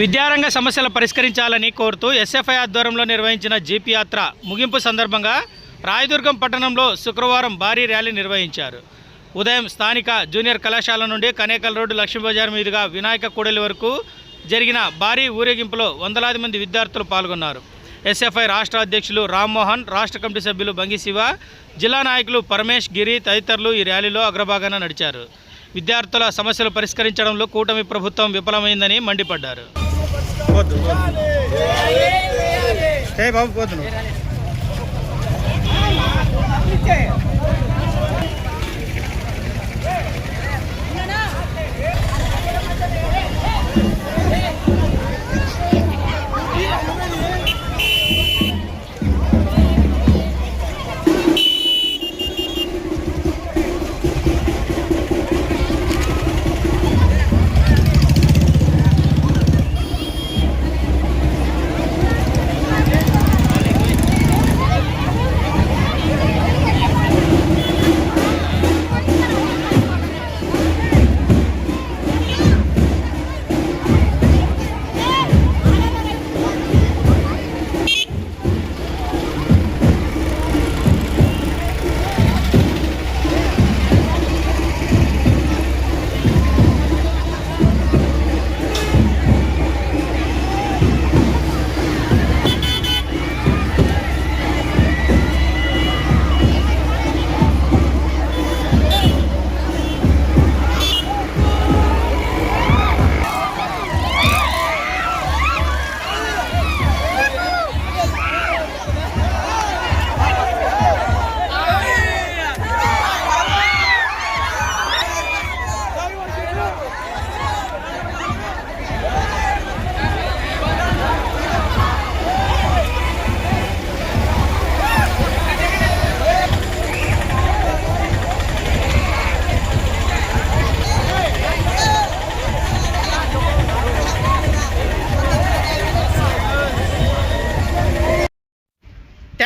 విద్యారంగ సమస్యలు పరిష్కరించాలని కోరుతూ ఎస్ఎఫ్ఐ ఆధ్వర్యంలో నిర్వహించిన జీపీ యాత్ర ముగింపు సందర్భంగా రాయదుర్గం పట్టణంలో శుక్రవారం భారీ ర్యాలీ నిర్వహించారు. ఉదయం స్థానిక జూనియర్ కళాశాల నుండి కనేకల్ రోడ్డు లక్ష్మీ బజార్ మీదుగా వినాయక కూడలి వరకు జరిగిన భారీ ఊరేగింపులో వందలాది మంది విద్యార్థులు పాల్గొన్నారు. ఎస్ఎఫ్ఐ రాష్ట్ర అధ్యక్షులు రామ్మోహన్ రాష్ట్ర కమిటీ సభ్యులు బంగి శివ జిల్లా నాయకులు పరమేష్ గిరి తదితరులు ఈ ర్యాలీలో అగ్రభాగాన నడిచారు. విద్యార్థుల సమస్యలు పరిష్కరించడంలో కూటమి ప్రభుత్వం విఫలమైందని మండిపడ్డారు. పోద్దు ఏ బాబు పోద్దు